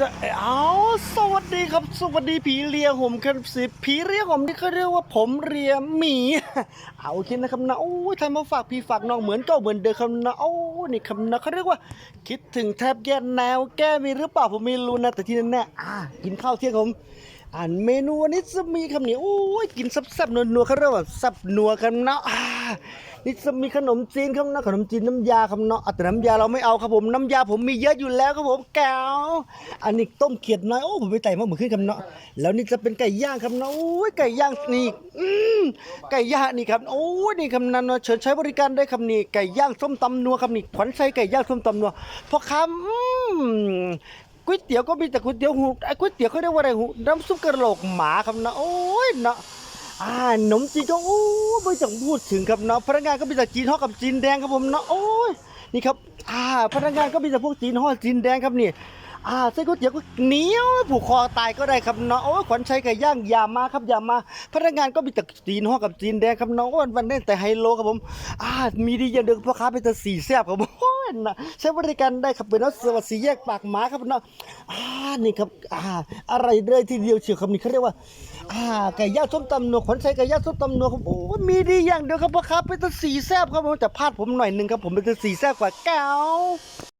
จะเอาสวัสดีครับ สวัสดีผีเรียผมครับสิผีเรียผมที่เขาเรียกว่าผมเรียหมี เอาคิดนะครับนะโอ้ยทำมาฝากพี่ฝากน้องเหมือนเก็เหมือนเดิมครับนะโอ้นี่ครับนะเขาเรียกว่า คิดถึงแทบแย่แนวแก้มีหรือเปล่าผมไม่รู้นะแต่ที่แน่อ่ากินข้าวเที่ยงผม อ่านเมนูวันนี้จะมีคำนี้โอ้ยกินแซ่บๆนัวๆเขาเรียกว่าแซ่บนัวกันนะอ่านี่จะมีขนมจีนครับนะขนมจีนน้ำยาครับเนาะอะแต่น้ำยาเราไม่เอาครับผมน้ำยาผมมีเยอะอยู่แล้วครับผมแก้วอันนี้ต้มเขียดน้อยโอ้ผมไปไต่มาเหมือนขึ้นครับเนาะแล้วนี่จะเป็นไก่ย่างครับเนาะโอ้ยไก่ย่างนี่อืมไก่ย่างนี่ครับโอ้ยนี่คำนั้นเนาะเชิญใช้บริการได้ครับนี่ไก่ย่างส้มตำนัวครับนี่ขวัญชัยไก่ย่างส้มตำนัวพ่อค้า ก๋วยเตี๋ยวก็มีแต่ก๋วยเตี๋ยวหูไอ้ก๋วยเตี๋ยวเขาเรียกว่าอะไรหูน้ำซุปกระโหลกหมาครับนะโอ้ยนะอ่าขนมจีนก็โอ้ไม่ต้องพูดถึงครับเนาะพนักงานก็มีแต่จีนห่อกับจีนแดงครับผมเนาะโอ้ยนี่ครับอ่าพนักงานก็มีแต่พวกจีนห่อจีนแดงครับนี่อ่าเส้นก๋วยเตี๋ยวก็เหนียวผูกคอตายก็ได้ครับเนาะโอ้ยขวัญชัยไก่ย่างอย่ามาครับอย่ามา พนักงานก็มีแต่จีนห่อกับจีนแดงครับเนาะโอ้ยวันนี้แต่ไฮโลครับผมอ่ามีดีอย่างเดียวพ่อค้าเป็นแต่สีแซ่บครับผม นะใช้บริการได้ครับเป็นรถสวัสดีแยกปากหมาครับเนาะอ่านี่ครับอ่าอะไรเลยทีเดียวเชียวครับนี่เขาเรียกว่าอ่าไก่ย่างส้มตำนัวขวัญชัยไก่ย่างส้มตำนัวครับโอ้มีดีอย่างเดียวครับพ่อครับเป็นตัวสีแซ่บครับผมแต่พลาดผมหน่อยหนึ่งครับผมเป็นตัวสีแซ่บกว่าแก้ว